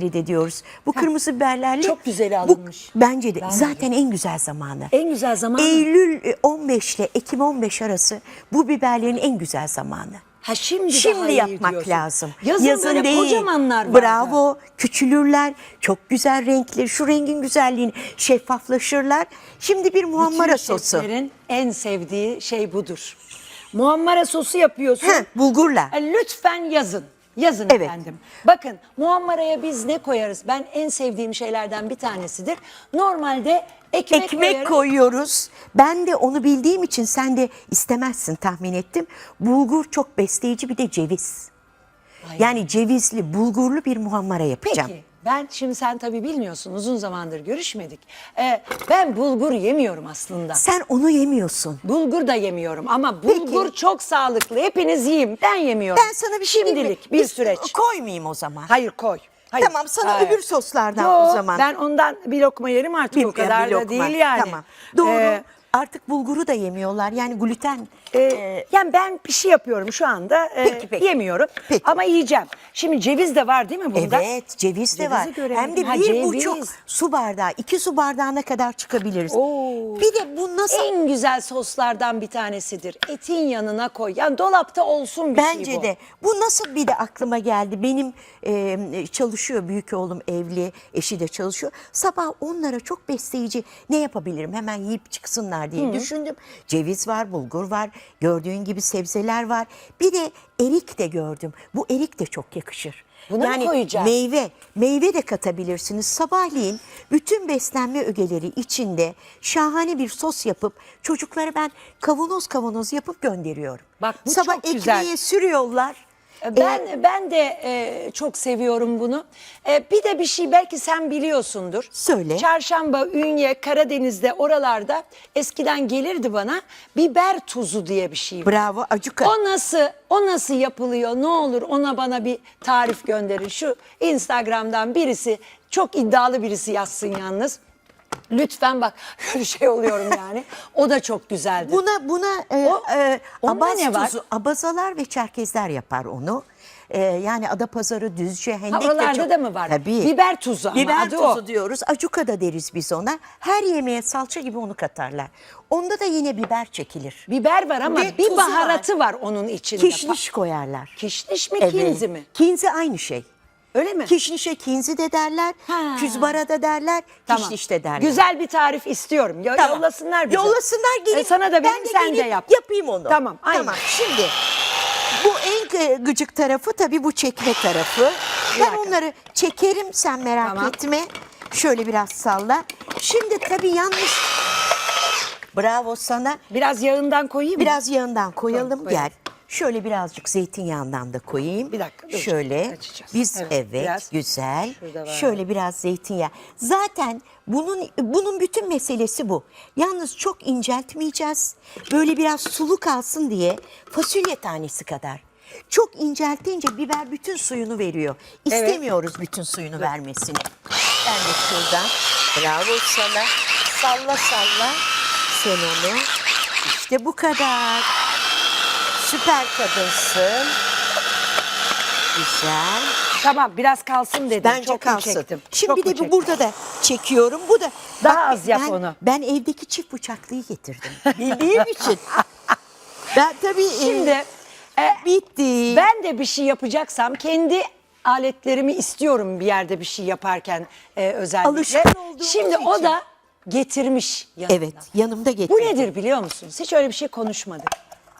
de diyoruz. Bu kırmızı biberlerle Çok güzel bu- alınmış. bence de Bence zaten en güzel zamanı. En güzel zaman? Eylül e, 15 ile Ekim 15 arası bu biberlerin en güzel zamanı. Ha şimdi, daha Şimdi iyi yapmak diyorsun. lazım. Yazın, böyle kocamanlar vardı. Bravo. Küçülürler. Çok güzel renkleri. Şu rengin güzelliğini şeffaflaşırlar. Şimdi bir muhammara Bütün sosu. şeflerin en sevdiği şey budur. Muhammara sosu yapıyorsun. Heh, bulgurla. Ha, Lütfen yazın. Yazın Evet. efendim. Bakın muhammaraya biz ne koyarız? Ben en sevdiğim şeylerden bir tanesidir. Normalde ekmek, Ekmek koyuyoruz. Ben de onu bildiğim için sen de istemezsin tahmin ettim. Bulgur çok besleyici bir de ceviz. Ay. Yani cevizli, bulgurlu bir muhammara yapacağım. Peki ben şimdi sen tabii bilmiyorsun uzun zamandır görüşmedik. Ee, ben bulgur yemiyorum aslında. Sen onu yemiyorsun. Bulgur da yemiyorum ama bulgur Peki. çok sağlıklı. Hepiniz yiyin. Ben yemiyorum. Ben sana bir şey diyeyim mi? Şimdilik bir Biz süreç. Koymayayım o zaman. Hayır koy. Hayır. Tamam, sana Hayır. öbür soslardan Yo, o zaman. Ben ondan bir lokma yerim artık Bir- o kadar bir da lokma. değil yani. Tamam. Doğru. Ee, Artık bulguru da yemiyorlar. Yani gluten. E, e, yani ben bir şey yapıyorum şu anda. e, Peki, peki. Yemiyorum Peki. ama yiyeceğim. Şimdi ceviz de var değil mi bunda? Evet ceviz de Cevizi var. göremedim. Hem de Ha, bir ceviz. buçuk su bardağı, iki su bardağına kadar çıkabiliriz. Oo. Bir de bu nasıl? En güzel soslardan bir tanesidir. Etin yanına koy. Yani dolapta olsun bir Bence şey bu. de. Bu nasıl bir de aklıma geldi. Benim e, çalışıyor büyük oğlum evli, eşi de çalışıyor. Sabah onlara çok besleyici ne yapabilirim hemen yiyip çıksınlar diye düşündüm. Ceviz var, bulgur var, gördüğün gibi sebzeler var. Bir de erik de gördüm. Bu erik de çok yakışır. Buna mı yani koyacağız? meyve, meyve de katabilirsiniz. Sabahleyin bütün beslenme ögeleri içinde şahane bir sos yapıp çocuklara ben kavanoz kavanoz yapıp gönderiyorum. Bak bu Sabah çok güzel. ekmeğe sürüyorlar. Ben ben de e, çok seviyorum bunu. E, bir de bir şey belki sen biliyorsundur. Söyle. Çarşamba, Ünye, Karadeniz'de oralarda eskiden gelirdi bana biber tuzu diye bir şey var. Bravo Acuka. O nasıl o nasıl yapılıyor? Ne olur ona bana bir tarif gönderin. Şu Instagram'dan birisi çok iddialı birisi yazsın yalnız. Lütfen bak bir şey oluyorum yani. O da çok güzeldi. Buna buna e, O- e, onda abaz ne var? tuzu, abazalar ve çerkezler yapar onu. E, yani Adapazarı, Düzce, Hendek de oralarda çok- da mı var? Tabii. Biber tuzu ama Biber adı tuzu o. diyoruz. Acuka da deriz biz ona. Her yemeğe salça gibi onu katarlar. Onda da yine biber çekilir. Biber var ama Ve bir tuzu baharatı var. onun içinde. Kişniş koyarlar. Kişniş mi kinzi mi? Kinzi aynı şey. Öyle mi? Kişnişe kinzi de derler, Ha. küzbara da derler, Tamam. kişniş de derler. Güzel bir tarif istiyorum. Ya, Tamam. Yollasınlar bize. Yollasınlar gelip E, sana da ben benim sen de yap. Yapayım onu. Tamam, aynen. Tamam şimdi bu en gı- gıcık tarafı tabii bu çekme tarafı. Ben onları çekerim sen merak Tamam. etme. Şöyle biraz salla. Şimdi tabii yalnız bravo sana. Biraz yağından koyayım mı? Biraz yağından koyalım koyalım. gel. Şöyle birazcık zeytinyağından da koyayım. Bir dakika, dur. Şöyle. Açacağız. Biz Evet, evet, biraz. güzel. Şöyle biraz zeytinyağı. Zaten bunun bunun bütün meselesi bu. Yalnız çok inceltmeyeceğiz. Böyle biraz sulu kalsın diye fasulye tanesi kadar. Çok inceltince biber bütün suyunu veriyor. Evet. İstemiyoruz bütün suyunu vermesini. Ben de şuradan. Bravo sana. Salla salla. Sen onu. İşte bu kadar. Süper kadınsın. Güzel. Tamam biraz kalsın dedim. Bence Çok mu kalsın. çektim? Şimdi Çok bir mu de bu çektim? burada da çekiyorum. Bu da Daha az yap ben, onu. Ben evdeki çift bıçaklıyı getirdim. Bildiğim için. Ben tabii e, Şimdi e, bitti. ben de bir şey yapacaksam kendi aletlerimi istiyorum bir yerde bir şey yaparken e, özellikle. Alışkın olduğumuz Şimdi o için. da getirmiş yanında. Evet yanımda Bu getirdim. nedir biliyor musunuz? Hiç öyle bir şey konuşmadık.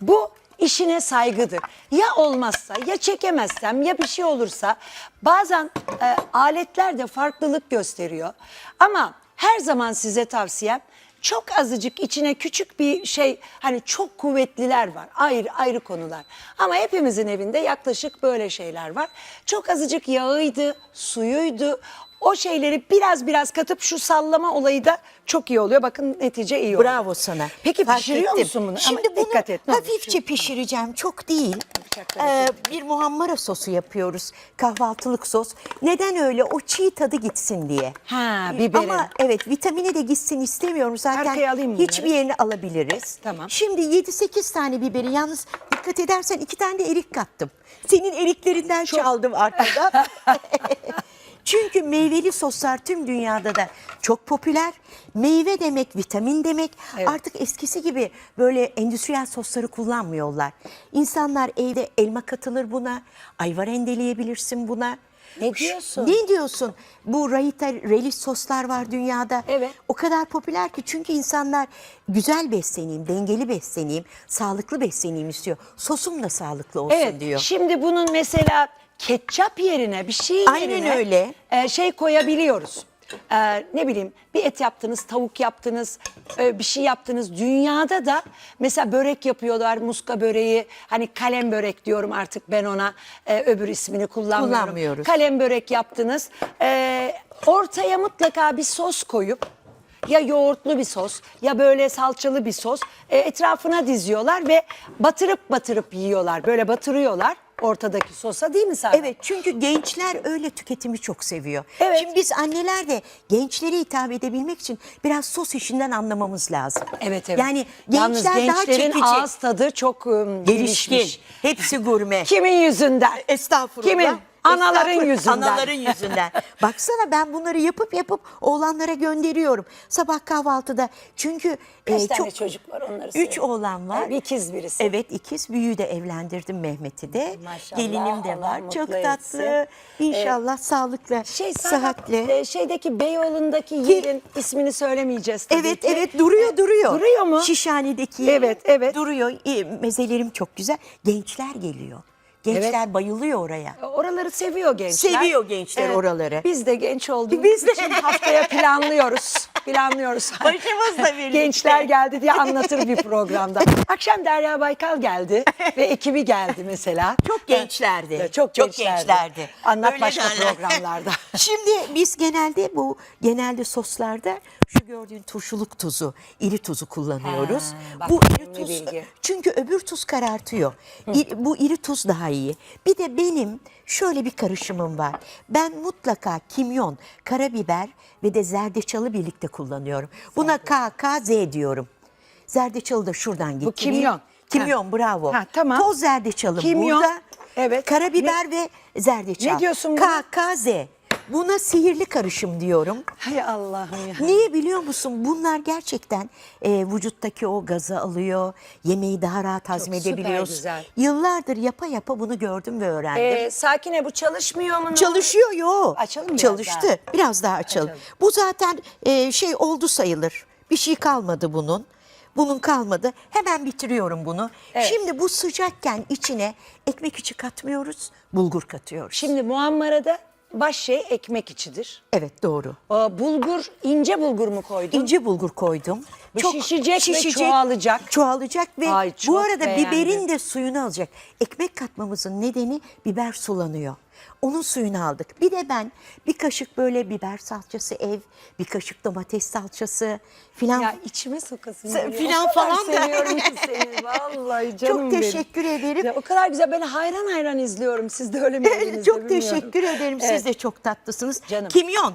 Bu işine saygıdır. Ya olmazsa ya çekemezsem ya bir şey olursa bazen e, aletler de farklılık gösteriyor. Ama her zaman size tavsiyem çok azıcık içine küçük bir şey hani çok kuvvetliler var ayrı ayrı konular. Ama hepimizin evinde yaklaşık böyle şeyler var. Çok azıcık yağıydı, suyuydu. O şeyleri biraz biraz katıp şu sallama olayı da çok iyi oluyor. Bakın netice iyi oluyor. Bravo sana. Peki Fark pişiriyor ettim. musun bunu? Şimdi Ama bunu dikkat et. ne olur. hafifçe pişireceğim. Çok değil. Ee, bir muhammara sosu yapıyoruz. Kahvaltılık sos. Neden öyle? O çiğ tadı gitsin diye. Ha, biberin. Ama evet vitamini de gitsin istemiyorum. Zaten Arkaya alayım hiçbir bunları. yerini alabiliriz. Tamam. Şimdi 7-8 tane biberi yalnız dikkat edersen iki tane de erik kattım. Senin eriklerinden çaldım arkadan. Çünkü meyveli soslar tüm dünyada da çok popüler. Meyve demek, vitamin demek. Evet. Artık eskisi gibi böyle endüstriyel sosları kullanmıyorlar. İnsanlar evde elma katılır buna, ayva rendeleyebilirsin buna. Ne diyorsun? Ne diyorsun? Bu Rahita relish soslar var dünyada. Evet. O kadar popüler ki çünkü insanlar güzel besleneyim, dengeli besleneyim, sağlıklı besleneyim istiyor. Sosum da sağlıklı olsun Evet. diyor. Şimdi bunun mesela ketçap yerine bir şey Aynen yerine öyle. e, şey koyabiliyoruz. E, ne bileyim bir et yaptınız, tavuk yaptınız, e, bir şey yaptınız. Dünyada da mesela börek yapıyorlar, muska böreği. Hani kalem börek diyorum artık ben ona. E, öbür ismini kullanmıyorum. Kullanmıyoruz. Kalem börek yaptınız. E, ortaya mutlaka bir sos koyup ya yoğurtlu bir sos ya böyle salçalı bir sos e, etrafına diziyorlar ve batırıp batırıp yiyorlar. Böyle batırıyorlar ortadaki sosa değil mi Sara? Evet çünkü gençler öyle tüketimi çok seviyor. Evet. Şimdi biz anneler de gençlere hitap edebilmek için biraz sos işinden anlamamız lazım. Evet evet. Yani Yalnız gençler daha gençlerin çekici. ağız tadı çok ım, gelişkin. gelişmiş. Hepsi gurme. Kimin yüzünden? Estağfurullah. Kimin? Anaların Estağfurullah. yüzünden. Anaların yüzünden. Baksana ben bunları yapıp yapıp oğlanlara gönderiyorum. Sabah kahvaltıda. Çünkü Kaç e, tane çok çocuk var onları Üç söyle. oğlan var. Bir ikiz birisi. Evet ikiz. Büyüğü de evlendirdim Mehmet'i de. Maşallah, Gelinim de Allah var. mutlu Çok etsin. tatlı. İnşallah sağlıklı, Şey Serhat, sıhhatli. e, şeydeki Beyoğlu'ndaki yerin ismini söylemeyeceğiz tabii Evet ki. evet duruyor duruyor. Duruyor mu? Şişhane'deki Evet, evet. duruyor. İyi, Mezelerim çok güzel. Gençler geliyor. Gençler bayılıyor oraya. Oraları seviyor gençler. Seviyor gençler oraları. Biz de genç olduğumuz Biz de. için haftaya planlıyoruz. Planlıyoruz. Başımızla birlikte. Gençler geldi diye anlatır bir programda. Akşam Derya Baykal geldi ve ekibi geldi mesela. Çok gençlerdi. Evet, çok gençlerdi. Anlat Öyle başka derler. programlarda. Şimdi biz genelde bu genelde soslarda şu gördüğün turşuluk tuzu, iri tuzu kullanıyoruz. Ha, bak bu iri tuz bilgi. çünkü öbür tuz karartıyor. İri- bu iri tuz daha iyi. Bir de benim şöyle bir karışımım var. Ben mutlaka kimyon, karabiber ve de zerdeçalı birlikte kullanıyorum. Buna KKZ diyorum. Zerdeçalı da şuradan gitti. kimyon. Kimyon bravo. Ha, tamam. Toz zerdeçalım Kimyon, burada. evet. Karabiber ve zerdeçal. Ne diyorsun buna? KKZ. Buna sihirli karışım diyorum. Hay Allah'ım ya. Niye biliyor musun? Bunlar gerçekten e, vücuttaki o gazı alıyor. Yemeği daha rahat süper hazmedebiliyorsun. güzel. Yıllardır yapa yapa bunu gördüm ve öğrendim. Ee, Sakine bu çalışmıyor mu? Çalışıyor yo. Açalım biraz Çalıştı. daha. Biraz daha açalım. Açalım. Bu zaten e, şey oldu sayılır. Bir şey kalmadı bunun. Bunun kalmadı. Hemen bitiriyorum bunu. Evet. Şimdi bu sıcakken içine ekmek içi katmıyoruz. Bulgur katıyoruz. Şimdi muammarada baş şey ekmek içidir. Evet doğru. Aa, bulgur, ince bulgur mu koydun? İnce bulgur koydum. Bu şişecek ve çoğalacak. Çoğalacak ve Ay, bu çok arada beğendim. biberin de suyunu alacak. Ekmek katmamızın nedeni biber sulanıyor. Onun suyunu aldık. Bir de ben bir kaşık böyle biber salçası ev, bir kaşık domates salçası filan. Ya içime sokasın. Geliyor. filan kadar falan da. seviyorum ki seni. Vallahi canım Çok benim. teşekkür ederim. Ya, o kadar güzel. Ben hayran hayran izliyorum. Siz de öyle mi Çok bilmiyorum. teşekkür ederim. Siz Evet. de çok tatlısınız. Canım. Kimyon,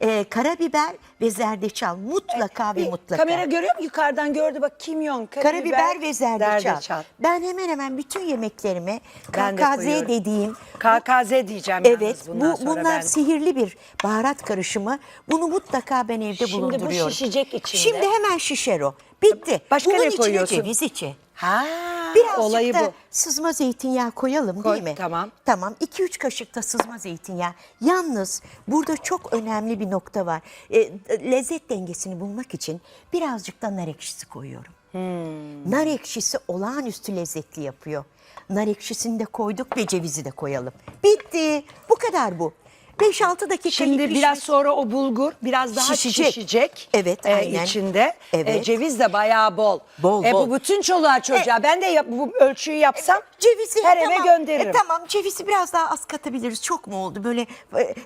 e, karabiber ve zerdeçal mutlaka ve Bir mutlaka. Kamera görüyor mu? Yukarıdan gördü bak kimyon, karabiber, Karabiber ve zerdeçal. zerdeçal. Ben hemen hemen bütün yemeklerime Ben de KKZ koyuyorum. dediğim KKZ diyeceğim Evet, bundan bu sonra bunlar ben. sihirli bir baharat karışımı. Bunu mutlaka ben evde Şimdi bu bulunduruyorum. şişecek içinde. Şimdi hemen şişer o. Bitti. Başka Bunun ne içine koyuyorsun? ceviz içi. Ha, Birazcık olayı da bu. sızma zeytinyağı koyalım Koy, değil mi? tamam. Tamam. 2-3 kaşık da sızma zeytinyağı. Yalnız burada çok önemli bir nokta var. E, lezzet dengesini bulmak için birazcık da nar ekşisi koyuyorum. Hmm. Nar ekşisi olağanüstü lezzetli yapıyor. Nar ekşisini de koyduk ve cevizi de koyalım. Bitti. Bu kadar bu. 5-6 dakika Şimdi pişmesi- biraz sonra o bulgur biraz daha Şişecek. şişecek. Evet, e, aynen. içinde. Evet. E, ceviz de bayağı bol. Bol, e, bol. Bu bütün çoluğa çocuğa. ben de yap- bu ölçüyü yapsam Cevizi her tamam, eve gönderirim. e, tamam cevizi biraz daha az katabiliriz. Çok mu oldu? Böyle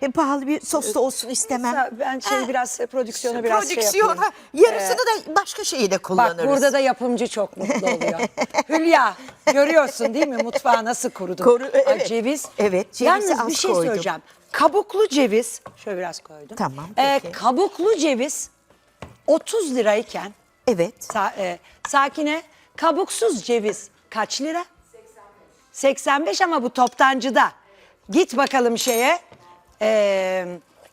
e, pahalı bir sos da olsun istemem. Ben şey Ha, biraz e, prodüksiyona biraz şey prodüksiyona, yapıyorum. yarısını da başka şeyi de kullanırız. Bak burada da yapımcı çok mutlu oluyor. Hülya görüyorsun değil mi mutfağı nasıl kurudum? Koru- e, Ay, evet. ceviz. Evet, cevizi Yalnız az bir şey koydum. söyleyeceğim. Kabuklu ceviz. Şöyle biraz koydum. Tamam, Ee, peki. kabuklu ceviz 30 lirayken Evet. Sa- e, Sakine kabuksuz ceviz kaç lira? 85. 85 ama bu toptancıda. Git bakalım şeye e,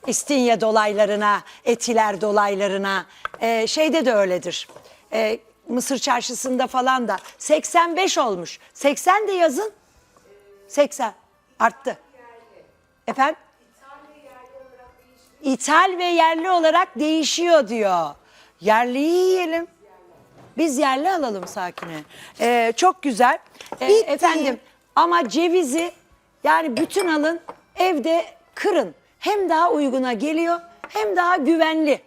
İstinye dolaylarına, Etiler dolaylarına. E, şeyde de öyledir. E, Mısır çarşısında falan da 85 olmuş. 80 de yazın. 80 arttı. Efendim? İthal ve yerli olarak değişiyor diyor. Yerliyi yiyelim. Biz yerli alalım sakine. Ee, çok güzel. Ee, Bitti. efendim ama cevizi yani bütün alın evde kırın. Hem daha uyguna geliyor hem daha güvenli.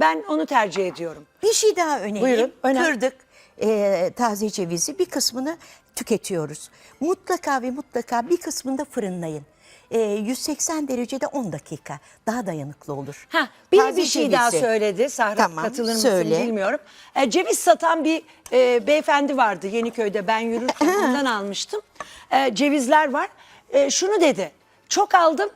Ben onu tercih ediyorum. Bir şey daha önereyim. Buyurun, öner. Kırdık e, taze cevizi bir kısmını tüketiyoruz. Mutlaka ve mutlaka bir kısmını da fırınlayın. E, 180 derecede 10 dakika daha dayanıklı olur. Ha, bir Taze bir şey daha cevizi. söyledi. Sahra Tamam, katılır mısın söyle. bilmiyorum. E, ceviz satan bir e, beyefendi vardı Yeniköy'de. Ben yürürken ondan almıştım. E, cevizler var. E, şunu dedi. Çok aldım.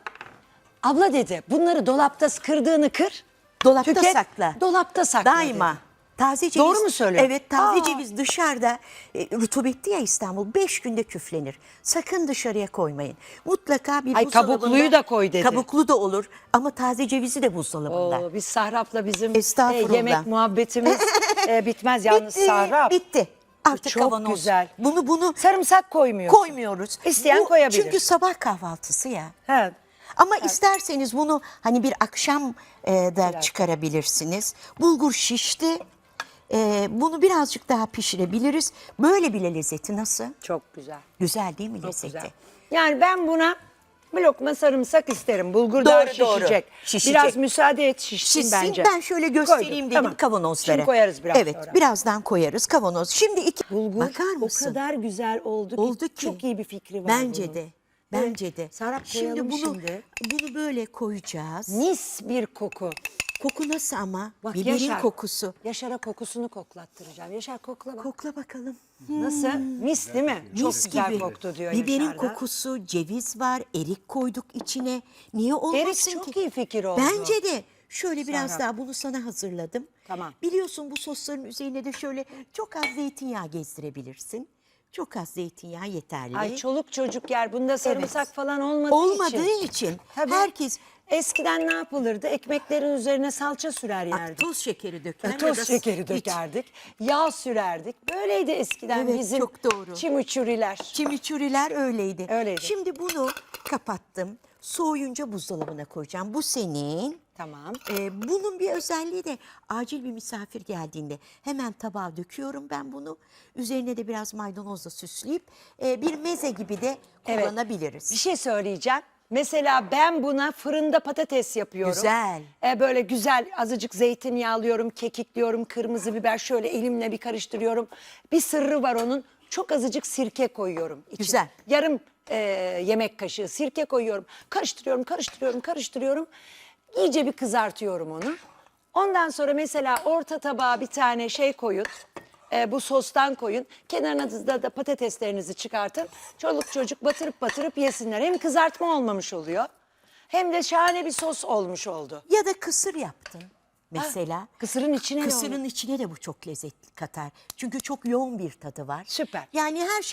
Abla dedi bunları dolapta kırdığını kır. Dolapta tüket, sakla. Dolapta sakla Daima. dedi. Taze ceviz. Doğru mu söylüyor? Evet taze Aa. ceviz dışarıda e, rutubetli ya İstanbul 5 günde küflenir. Sakın dışarıya koymayın. Mutlaka bir Ay, buzdolabında. kabukluyu da koy dedi. Kabuklu da olur ama taze cevizi de buzdolabında. Oo, biz Sahrap'la bizim e, yemek muhabbetimiz e, bitmez yalnız bitti, Sahrap. bitti. Artık Çok kavanoz. güzel. Bunu bunu Sarımsak koymuyorsun. koymuyoruz. İsteyen Bu koyabilir. Çünkü sabah kahvaltısı ya. He. Ama isterseniz bunu hani bir akşam e, da çıkarabilirsiniz. Bulgur şişti. E, bunu birazcık daha pişirebiliriz. Böyle bile lezzeti nasıl? Çok güzel. Güzel değil mi Çok lezzeti? güzel. Yani ben buna bir lokma sarımsak isterim. Bulgur Doğru, daha doğru. şişecek. Şişecek. Biraz müsaade et şişsin, Şişsin bence. ben şöyle göstereyim Koydum, dedim tamam. kavanozlara. Şimdi koyarız biraz evet, sonra. birazdan koyarız kavanoz. Şimdi iki Bulgur bakar mısın? o kadar güzel oldu ki, Oldu ki. çok iyi bir fikri var Bence bunun. de. Bence de. Şimdi koyalım bunu şimdi. bunu böyle koyacağız. Mis bir koku. Koku nasıl ama? Bak Biberin Yaşar, kokusu. Yaşar'a kokusunu koklattıracağım. Yaşar kokla bak. Kokla bakalım. Nasıl? Mis değil mi? Çok Mis güzel gibi. koktu diyor Biberin Yaşar da. kokusu, ceviz var, erik koyduk içine. Niye olmasın çok ki? iyi fikir oldu. Bence de. Şöyle biraz Serap. daha bunu sana hazırladım. Tamam. Biliyorsun bu sosların üzerine de şöyle çok az zeytinyağı gezdirebilirsin. Çok az zeytinyağı yeterli. Ay çoluk çocuk yer. Bunda sarımsak falan olmadığı, Olmadığı için. için Tabii. herkes Eskiden ne yapılırdı? Ekmeklerin üzerine salça sürer yerdik. toz şekeri döker. ya Toz şekeri hiç. dökerdik. Yağ sürerdik. Böyleydi eskiden Evet, bizim çok doğru. çimiçuriler. Çimiçuriler öyleydi. Öyleydi. Şimdi bunu kapattım. Soğuyunca buzdolabına koyacağım. Bu senin. Tamam. Ee, bunun bir özelliği de acil bir misafir geldiğinde hemen tabağa döküyorum ben bunu. Üzerine de biraz maydanozla süsleyip e, bir meze gibi de Evet. kullanabiliriz. Bir şey söyleyeceğim. Mesela ben buna fırında patates yapıyorum. Güzel. E, böyle güzel azıcık zeytinyağlıyorum, kekikliyorum, kırmızı biber şöyle elimle bir karıştırıyorum. Bir sırrı var onun. Çok azıcık sirke koyuyorum. içine. Güzel. Yarım e, yemek kaşığı sirke koyuyorum. Karıştırıyorum, karıştırıyorum, karıştırıyorum. İyice bir kızartıyorum onu. Ondan sonra mesela orta tabağa bir tane şey koyun. E, bu sostan koyun. Kenarına da, da patateslerinizi çıkartın. Çoluk çocuk batırıp batırıp yesinler. Hem kızartma olmamış oluyor. Hem de şahane bir sos olmuş oldu. Ya da kısır yaptın mesela. Kısırın içine ne olur? Kısırın içine de bu çok lezzetli katar. Çünkü çok yoğun bir tadı var. Süper. Yani her